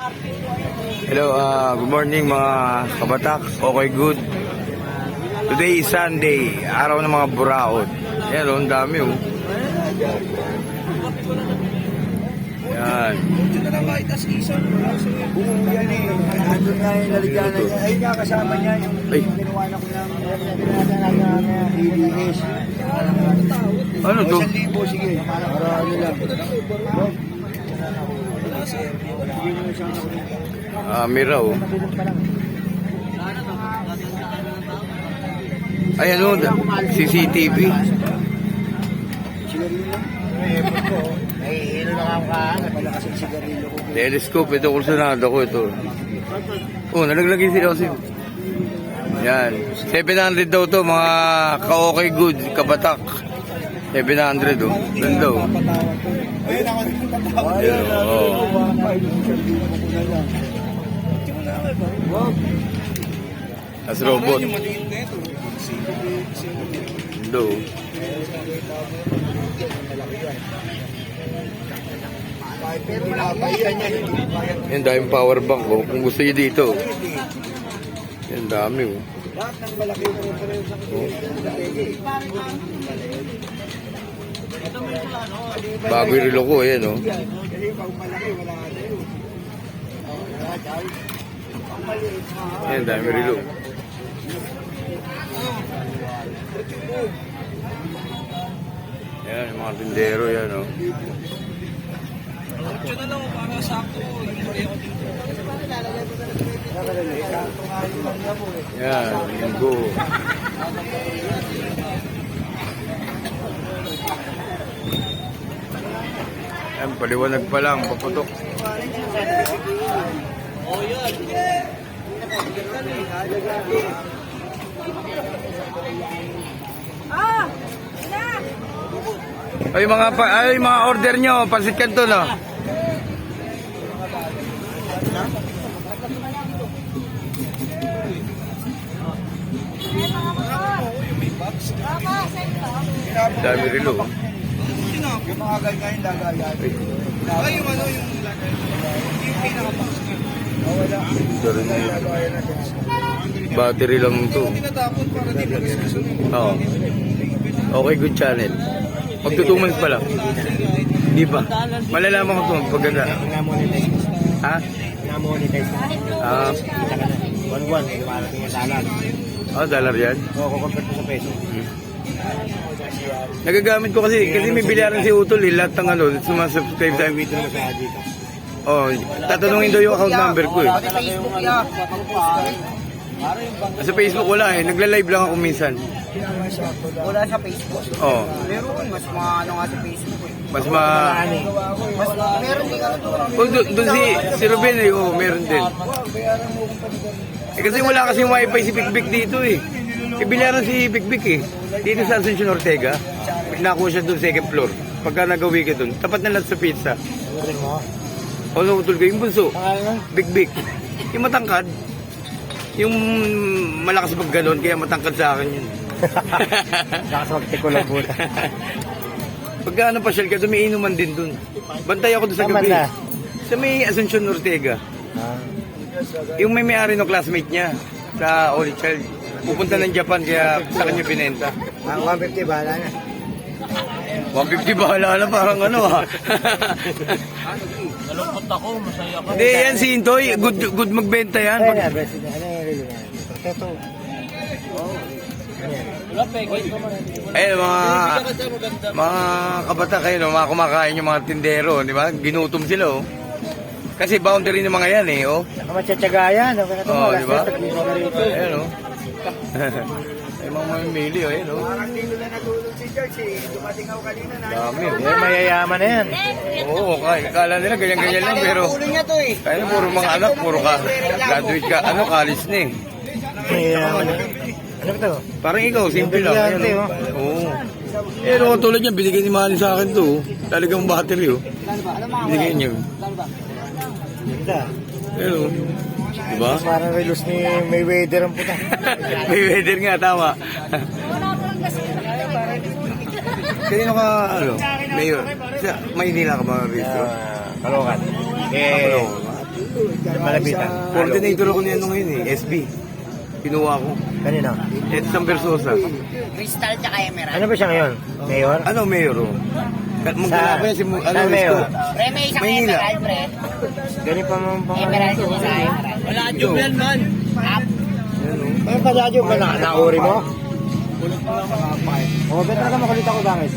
Hello, uh, good morning mga kabatak. Okay, good. Today is Sunday, araw ng mga buraot. Yan, oh, ang dami oh. Yan. Nandun nga kasama niya yung Ay. ginawa na ko ng DDS. Ano to? Sige. Para ano lang. Ah, mira oh. Ay, ano? CCTV. Sigarilyo ko. Telescope, ito kursunado ko ito. Oh, nalaglagay sila kasi. Yan. 700 daw to, mga ka-okay good, kabatak. 700 oh. Ganda oh. Ayun ako. Ayun, oh. As robot. Ganda oh. Yan, daming power bank oh. Kung gusto nyo dito. Yan, dami oh. Lahat ng malaki yung pare-pareho sa Bago yung relo ko, ayan oh. Kasi pag malaki, wala ka na yun. Lahat ay. Ang maliit ha. Yan, dami relo. Yan, yung mga tindero yan oh. Yan, linggo. Yan, paliwanag pa lang, paputok. Ay mga pa, ay mga order nyo, pansit kanto no. Dami rilo. Yung mga ganyan lagayan. Ay, yung ano, yung lagayan. Yung na. Oh, wala. Dari na yun. Lagayan natin. Battery lang to. Tinatapon para di magsusunod. Oo. Okay, good channel. Magtutumans pala. Di ba? Malalaman ko ito ko. Ha? Na-monetize. Ah, Kita ka na. One-one, may marating yung dalan. oh, dollar yan. Oo, kukompare ko sa peso. Nagagamit ko kasi, kasi may bilyaran si Utol eh, lahat ng ano, sumasubscribe sa amin. Sa. Oh, tatanungin daw yung account number ko eh. Facebook ya. Sa Facebook wala eh, nagla-live lang ako minsan. Wala sa Facebook. Oh, Meron, mas maano nga sa Facebook eh. mas ma... Mas meron din ano doon. Oh, doon doon si, si Ruben eh, oh, meron din. Eh, kasi wala kasing wifi si Big dito eh. Ibilyaran si Big eh. Dito sa Asuncion Ortega. Nakuha siya doon second floor. Pagka nagawi ka doon, tapat na lang sa pizza. Ano mo? O nautol ko yung bunso. Pangalan Big Big. Yung matangkad. Yung malakas pag ganon, kaya matangkad sa akin yun. Nakaswagte ko lang puta. Pagka ano pasyal ka, dumiinuman din dun. Bantay ako doon sa gabi. Sa may Asuncion Ortega. Yung may may-ari ng classmate niya sa Holy Child. Pupunta ng Japan kaya sa kanya binenta. Ang 150 bahala na. 150 bahala na parang ano ha. Nalungkot ako, masaya ako. Hindi yan si Intoy, good good magbenta yan. Ano Pag? Ano yung? Ito. Ayun mga mga kabata kayo, no, mga kumakain yung mga tindero, di ba? Ginutom sila oh. Kasi boundary ng mga yan eh, oh. Nakamatsyatsaga yan. Ito, Oo, malas di ba? Ayun oh. Ay mga mamimili oh, ayun oh. Parang dito na natulog si George eh. Dumating ako kanina na. Dami. Yan, mayayaman na yan. Oo, kaya kala nila ganyan-ganyan lang pero Ulo niya to eh. kaya puro mga anak, puro ka graduate ka, ano, college na eh. Mayayaman na. Ano ba to? Parang ikaw, simple lang. Brillante, Ayun, oh. Oo. Eh, no, tulad niya, binigay ni Manny sa akin to. oh. Talagang battery, oh. Binigay niya. Ganda. Oh. Diba? Parang relos ni Mayweather ang puta. May weather nga, tama. Kanino ka, ano, mayor? Sa Maynila ka ba rito? Kalokan. Eh, Malapitan. Coordinator ako niya nung ngayon eh, SB. Kinuha ko. Kanina. Edson Versosa. Crystal tsaka emerald. Ano ba siya ngayon? Mayor? Ano, Mayor? Oh? Ka- Magkalaban yan si Mu- ano? Isko. Pre, may isang Maynila. emerald, pre. Ganun pa mga pangalan. Emerald yung isa, emerald. Wala ka Jubilan man. Up. Ano pa dadyo ba na? Nauri mo? Oo, oh, better ka makulit ako bakit?